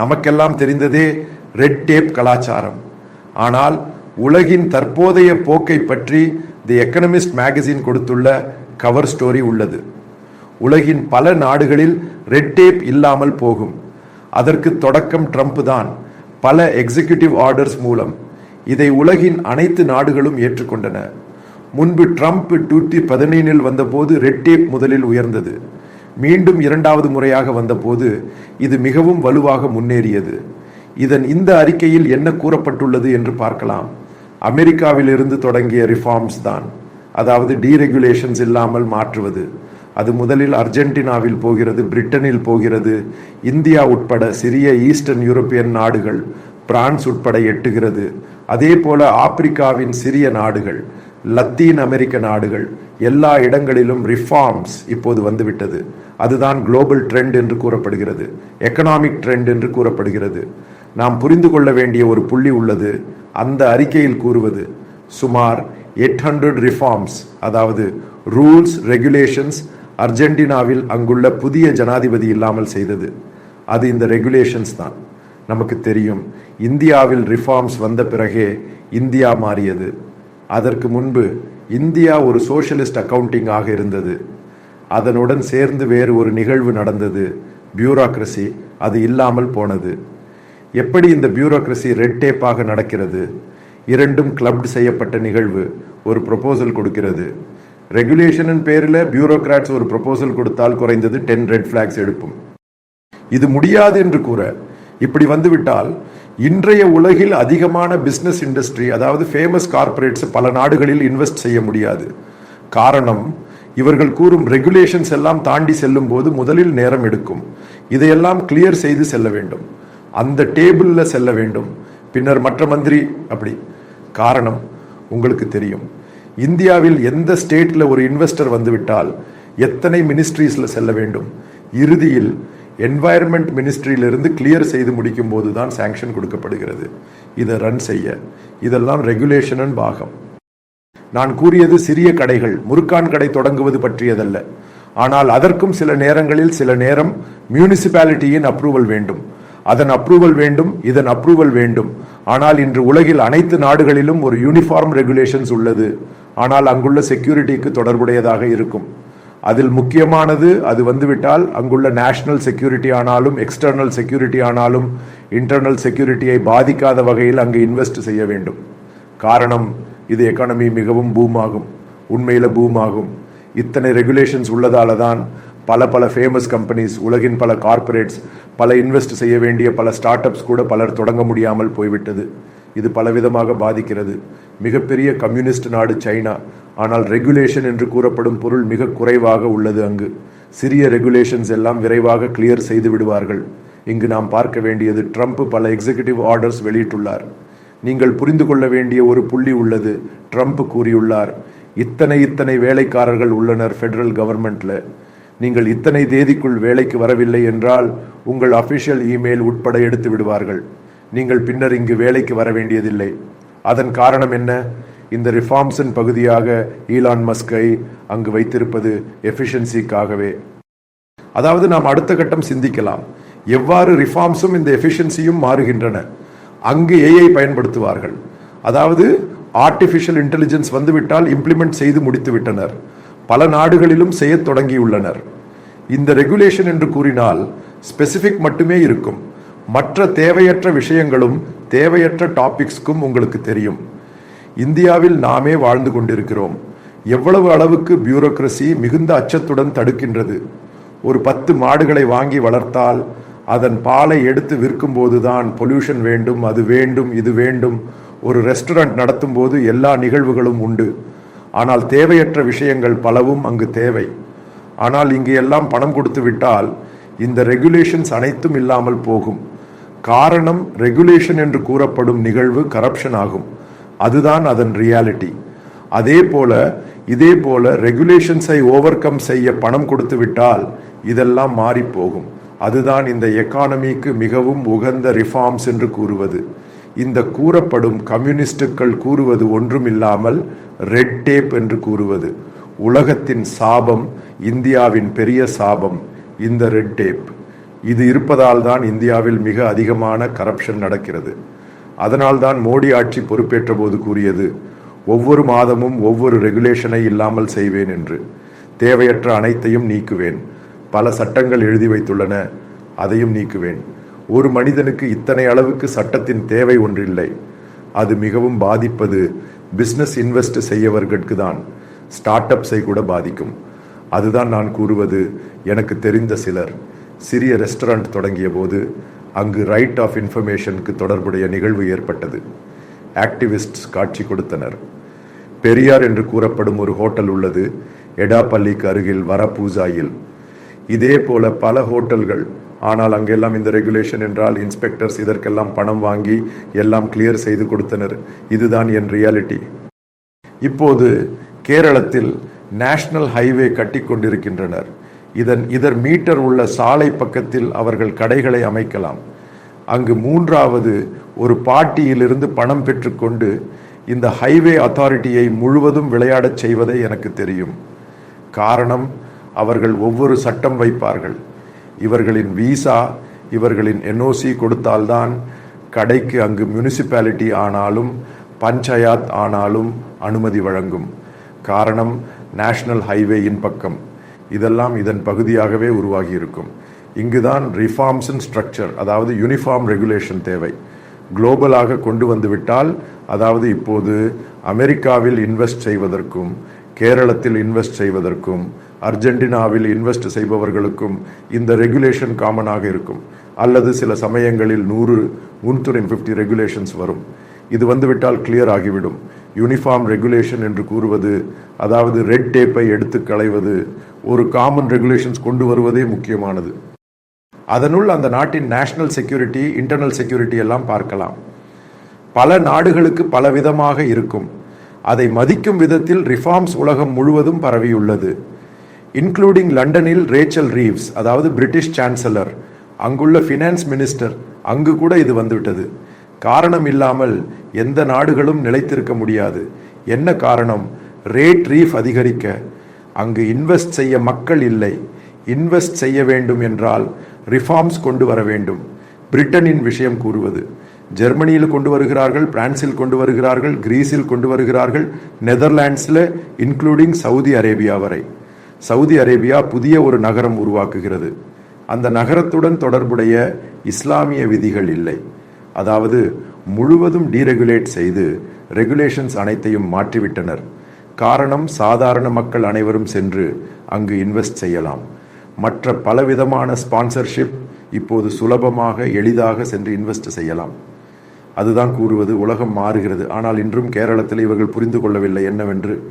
நமக்கெல்லாம் தெரிந்ததே red tape கலாச்சாரம். ஆனால் உலகின் தற்போதைய போக்கை பற்றி தி எக்கனமிஸ்ட் மேகசின் கொடுத்துள்ள கவர் ஸ்டோரி உள்ளது. உலகின் பல நாடுகளில் ரெட் டேப் இல்லாமல் போகும். அதற்கு தொடக்கம் ட்ரம்ப் தான். பல எக்ஸிகியூட்டிவ் ஆர்டர்ஸ் மூலம். இதை உலகின் அனைத்து நாடுகளும் ஏற்றுக்கொண்டன. முன்பு ட்ரம்ப் டூட்டி பதினைனில் வந்தபோது ரெட் டேப் முதலில் உயர்ந்தது. மீண்டும் இரண்டாவது முறையாக வந்தபோது இது மிகவும் வலுவாக முன்னேறியது. இதன் இந்த அறிக்கையில் என்ன கூறப்பட்டுள்ளது என்று பார்க்கலாம். அமெரிக்காவிலிருந்து தொடங்கிய ரிஃபார்ம்ஸ் தான். அதாவது டீரெகுலேஷன்ஸ் இல்லாமல் மாற்றுவது. அது முதலில் அர்ஜென்டினாவில் போகிறது பிரிட்டனில் போகிறது இந்தியா உட்பட சிறிய ஈஸ்டர்ன் யூரோப்பியன் நாடுகள் பிரான்ஸ் உட்பட எட்டுகிறது. அதே போல ஆப்பிரிக்காவின் சிறிய நாடுகள் லத்தீன் அமெரிக்க நாடுகள் எல்லா இடங்களிலும் ரிஃபார்ம்ஸ் இப்போது வந்துவிட்டது. அதுதான் குளோபல் ட்ரெண்ட் என்று கூறப்படுகிறது எக்கனாமிக் ட்ரெண்ட் என்று கூறப்படுகிறது. நாம் புரிந்து கொள்ள வேண்டிய ஒரு புள்ளி உள்ளது. அந்த அறிக்கையில் கூறுவது சுமார் எட் ஹண்ட்ரட் ரிஃபார்ம்ஸ் அதாவது ரூல்ஸ் ரெகுலேஷன்ஸ் அர்ஜென்டினாவில் அங்குள்ள புதிய ஜனாதிபதி இல்லாமல் செய்தது. அது இந்த ரெகுலேஷன்ஸ் தான். நமக்கு தெரியும் இந்தியாவில் ரிஃபார்ம்ஸ் வந்த பிறகே இந்தியா மாறியது. அதற்கு முன்பு இந்தியா ஒரு சோஷலிஸ்ட் அக்கவுண்டிங் ஆக இருந்தது. அதனுடன் சேர்ந்து வேறு ஒரு நிகழ்வு நடந்தது. பியூரோக்ரஸி அது இல்லாமல் போனது. எப்படி இந்த பியூரோக்ரஸி ரெட் டேப்பாக நடக்கிறது? இரண்டும் கிளப்டு செய்யப்பட்ட நிகழ்வு ஒரு ப்ரொபோசல் கொடுக்கிறது. ரெகுலேஷனின் பேரில் பியூரோக்ராட்ஸ் ஒரு ப்ரொபோசல் கொடுத்தால் குறைந்தது டென் ரெட் ஃப்ளாக்ஸ் எடுப்பும். இது முடியாது என்று கூற இப்படி வந்துவிட்டால் இன்றைய உலகில் அதிகமான பிஸ்னஸ் இண்டஸ்ட்ரி அதாவது ஃபேமஸ் கார்ப்பரேட்ஸ் பல நாடுகளில் இன்வெஸ்ட் செய்ய முடியாது. காரணம் இவர்கள் கூறும் ரெகுலேஷன்ஸ் எல்லாம் தாண்டி செல்லும் போது முதலில் நேரம் எடுக்கும். இதையெல்லாம் கிளியர் செய்து செல்ல வேண்டும். அந்த டேபிளில் செல்ல வேண்டும். பின்னர் மற்ற மந்திரி அப்படி. காரணம் உங்களுக்கு தெரியும். இந்தியாவில் எந்த ஸ்டேட்டில் ஒரு இன்வெஸ்டர் வந்துவிட்டால் எத்தனை மினிஸ்ட்ரீஸில் செல்ல வேண்டும்? இறுதியில் என்வாயர்மெண்ட் மினிஸ்ட்ரியிலிருந்து கிளியர் செய்து முடிக்கும் போது தான் சேங்ஷன் கொடுக்கப்படுகிறது. இதை ரன் செய்ய. இதெல்லாம் ரெகுலேஷனின் பாகம். நான் கூறியது சிறிய கடைகள் முருக்கான் கடை தொடங்குவது பற்றியதல்ல. ஆனால் அதற்கும் சில நேரங்களில் சில நேரம் மியூனிசிபாலிட்டியின் அப்ரூவல் வேண்டும். அதன் அப்ரூவல் வேண்டும் இதன் அப்ரூவல் வேண்டும். ஆனால் இன்று உலகில் அனைத்து நாடுகளிலும் ஒரு யூனிஃபார்ம் ரெகுலேஷன்ஸ் உள்ளது. ஆனால் அங்குள்ள செக்யூரிட்டிக்கு தொடர்புடையதாக இருக்கும். அதில் முக்கியமானது அது வந்துவிட்டால் அங்குள்ள நேஷனல் செக்யூரிட்டி ஆனாலும் எக்ஸ்டர்னல் செக்யூரிட்டி ஆனாலும் இன்டர்னல் செக்யூரிட்டியை பாதிக்காத வகையில் அங்கு இன்வெஸ்ட் செய்ய வேண்டும். காரணம் இது எக்கானமி மிகவும் பூமாகும் உண்மையில் பூமாகும் இத்தனை ரெகுலேஷன்ஸ் உள்ளதால தான் பல பல ஃபேமஸ் கம்பெனிஸ் உலகின் பல கார்ப்பரேட்ஸ் பல இன்வெஸ்ட் செய்ய வேண்டிய பல ஸ்டார்ட் அப்ஸ் கூட பலர் தொடங்க முடியாமல் போய்விட்டது. இது பலவிதமாக பாதிக்கிறது. மிகப்பெரிய கம்யூனிஸ்ட் நாடு சைனா. ஆனால் ரெகுலேஷன் என்று கூறப்படும் பொருள் மிக குறைவாக உள்ளது அங்கு. சிறிய ரெகுலேஷன்ஸ் எல்லாம் விரைவாக கிளியர் செய்து விடுவார்கள். இங்கு நாம் பார்க்க வேண்டியது ட்ரம்ப் பல எக்ஸிகியூட்டிவ் ஆர்டர்ஸ் வெளியிட்டுள்ளார். நீங்கள் புரிந்து கொள்ள வேண்டிய ஒரு புள்ளி உள்ளது ட்ரம்ப் கூறியுள்ளார். இத்தனை இத்தனை வேலைக்காரர்கள் உள்ளனர் ஃபெடரல் கவர்மெண்ட்ல நீங்கள் இத்தனை தேதிக்குள் வேலைக்கு வரவில்லை என்றால் உங்கள் அபிஷியல் இமெயில் உட்பட எடுத்து விடுவார்கள். நீங்கள் பின்னர் இங்கு வேலைக்கு வர வேண்டியதில்லை. அதன் காரணம் என்ன? இந்த ரிஃபார்ம்ஸின் பகுதியாக ஈலான் மஸ்கை அங்கு வைத்திருப்பது எஃபிஷியன்சிக்காகவே அதாவது நாம் அடுத்த கட்டம் சிந்திக்கலாம். எவ்வாறு ரிஃபார்ம்ஸும் இந்த எஃபிஷியன்சியும் மாறுகின்றன? அங்கு ஏஐ பயன்படுத்துவார்கள். அதாவது ஆர்டிஃபிஷியல் இன்டெலிஜென்ஸ் வந்துவிட்டால் இம்ப்ளிமெண்ட் செய்து முடித்து விட்டனர் பல நாடுகளிலும் செய்யத் தொடங்கியுள்ளனர். இந்த ரெகுலேஷன் என்று கூறினால் ஸ்பெசிஃபிக் மட்டுமே இருக்கும். மற்ற தேவையற்ற விஷயங்களும் தேவையற்ற டாபிக்ஸ்க்கும் உங்களுக்கு தெரியும். இந்தியாவில் நாமே வாழ்ந்து கொண்டிருக்கிறோம். எவ்வளவு அளவுக்கு பியூரோக்ரசி மிகுந்த அச்சத்துடன் தடுக்கின்றது. ஒரு பத்து மாடுகளை வாங்கி வளர்த்தால் அதன் பாலை எடுத்து விற்கும் போதுதான் பொல்யூஷன் வேண்டும் அது வேண்டும் இது வேண்டும். ஒரு ரெஸ்டாரண்ட் நடத்தும் போது எல்லா நிகழ்வுகளும் உண்டு. ஆனால் தேவையற்ற விஷயங்கள் பலவும் அங்கு தேவை. ஆனால் இங்கு எல்லாம் பணம் கொடுத்து விட்டால் இந்த ரெகுலேஷன்ஸ் அனைத்தும் இல்லாமல் போகும். காரணம் ரெகுலேஷன் என்று கூறப்படும் நிகழ்வு கரப்ஷன் ஆகும். அதுதான் அதன் ரியாலிட்டி அதே போல இதே போல ரெகுலேஷன்ஸை ஓவர் கம் செய்ய பணம் கொடுத்து விட்டால் இதெல்லாம் மாறி போகும். அதுதான் இந்த எக்கானமிக்கு மிகவும் உகந்த ரிஃபார்ம்ஸ் என்று கூறுவது. இந்த கூறப்படும் கம்யூனிஸ்டுகள் கூறுவது ஒன்றுமில்லாமல் ரெட் டேப் என்று கூறுவது. உலகத்தின் சாபம் இந்தியாவின் பெரிய சாபம் இந்த ரெட் டேப் இது இருப்பதால் தான் இந்தியாவில் மிக அதிகமான கரப்ஷன் நடக்கிறது. அதனால்தான் மோடி ஆட்சி பொறுப்பேற்ற போது கூறியது ஒவ்வொரு மாதமும் ஒவ்வொரு ரெகுலேஷனை இல்லாமல் செய்வேன் என்று. தேவையற்ற அனைத்தையும் நீக்குவேன். பல சட்டங்கள் எழுதி வைத்துள்ளன. அதையும் நீக்குவேன். ஒரு மனிதனுக்கு இத்தனை அளவுக்கு சட்டத்தின் தேவை ஒன்றில்லை. அது மிகவும் பாதிப்பது பிஸ்னஸ் இன்வெஸ்ட் செய்யவர்களுக்கு தான் ஸ்டார்ட் அப்ஸை கூட பாதிக்கும். அதுதான் நான் கூறுவது. எனக்கு தெரிந்த சிலர். சிறிய ரெஸ்டாரண்ட் தொடங்கிய போது அங்கு ரைட் ஆஃப் இன்ஃபர்மேஷனுக்கு தொடர்புடைய நிகழ்வு ஏற்பட்டது. ஆக்டிவிஸ்ட்ஸ் காட்சி கொடுத்தனர். பெரியார் என்று கூறப்படும் ஒரு ஹோட்டல் உள்ளது எடாப்பள்ளிக்கு அருகில் வரப்பூஜாயில். இதே போல பல ஹோட்டல்கள். ஆனால் அங்கெல்லாம் இந்த ரெகுலேஷன் என்றால் இன்ஸ்பெக்டர்ஸ் இதற்கெல்லாம் பணம் வாங்கி எல்லாம் கிளியர் செய்து கொடுத்தனர். இதுதான் என் ரியாலிட்டி இப்போது கேரளத்தில் நேஷனல் ஹைவே கட்டி கொண்டிருக்கின்றனர். இதன் இதர் மீட்டர் உள்ள சாலை பக்கத்தில் அவர்கள் கடைகளை அமைக்கலாம். அங்கு மூன்றாவது ஒரு பாட்டியிலிருந்து பணம் பெற்றுக்கொண்டு இந்த ஹைவே அத்தாரிட்டியை முழுவதும் விளையாடச் செய்வதே எனக்கு தெரியும். காரணம் அவர்கள் ஒவ்வொரு சட்டம் வைப்பார்கள். இவர்களின் விசா இவர்களின் என்ஓசி கொடுத்தால்தான் கடைக்கு அங்கு முனிசிபாலிட்டி ஆனாலும் பஞ்சாயத் ஆனாலும் அனுமதி வழங்கும். காரணம் நேஷனல் ஹைவேயின் பக்கம். இதெல்லாம் இதன் பகுதியாகவே உருவாகி இருக்கும் இங்குதான் ரிஃபார்ம்ஸ் இன் ஸ்ட்ரக்சர் அதாவது யூனிஃபார்ம் ரெகுலேஷன் தேவை. குளோபலாக கொண்டு வந்துவிட்டால் அதாவது இப்போது அமெரிக்காவில் இன்வெஸ்ட் செய்வதற்கும் கேரளத்தில் இன்வெஸ்ட் செய்வதற்கும் அர்ஜென்டினாவில் இன்வெஸ்ட் செய்பவர்களுக்கும் இந்த ரெகுலேஷன் காமனாக இருக்கும். அல்லது சில சமயங்களில் நூறு முன்துறை ஃபிஃப்டி ரெகுலேஷன்ஸ் வரும். இது வந்துவிட்டால் கிளியர் ஆகிவிடும். யூனிஃபார்ம் ரெகுலேஷன் என்று கூறுவது அதாவது ரெட் டேப்பை எடுத்து களைவது ஒரு காமன் ரெகுலேஷன்ஸ் கொண்டு வருவதே முக்கியமானது. அதனுள் அந்த நாட்டின் நேஷனல் செக்யூரிட்டி இன்டர்னல் செக்யூரிட்டி எல்லாம் பார்க்கலாம். பல நாடுகளுக்கு பல விதமாக இருக்கும். அதை மதிக்கும் விதத்தில் ரிஃபார்ம்ஸ் உலகம் முழுவதும் பரவியுள்ளது. இன்க்ளூடிங் லண்டனில் ரேச்சல் ரீவ்ஸ் அதாவது பிரிட்டிஷ் சான்சலர் அங்குள்ள ஃபினான்ஸ் மினிஸ்டர் அங்கு கூட இது வந்துவிட்டது. காரணம் இல்லாமல் எந்த நாடுகளும் நிலைத்திருக்க முடியாது. என்ன காரணம்? ரேட் ரீஃப் அதிகரிக்க. அங்கு இன்வெஸ்ட் செய்ய மக்கள் இல்லை. இன்வெஸ்ட் செய்ய வேண்டும் என்றால் ரிஃபார்ம்ஸ் கொண்டு வர வேண்டும். பிரிட்டனின் விஷயம் கூறுவது. ஜெர்மனியில் கொண்டு வருகிறார்கள் பிரான்சில் கொண்டு வருகிறார்கள் கிரீஸில் கொண்டு வருகிறார்கள் நெதர்லாண்ட்ஸில் இன்க்ளூடிங் சவுதி அரேபியா வரை. சவுதி அரேபியா புதிய ஒரு நகரம் உருவாக்குகிறது. அந்த நகரத்துடன் தொடர்புடைய இஸ்லாமிய விதிகள் இல்லை. அதாவது முழுவதும் டீரெகுலேட் செய்து ரெகுலேஷன்ஸ் அனைத்தையும் மாற்றிவிட்டனர். காரணம் சாதாரண மக்கள் அனைவரும் சென்று அங்கு இன்வெஸ்ட் செய்யலாம். மற்ற பலவிதமான ஸ்பான்சர்ஷிப் இப்போது சுலபமாக எளிதாக சென்று இன்வெஸ்ட் செய்யலாம். அதுதான் கூறுவது உலகம் மாறுகிறது. ஆனால் இன்றும் கேரளத்தில் இவர்கள் புரிந்து கொள்ளவில்லை. என்னவென்று?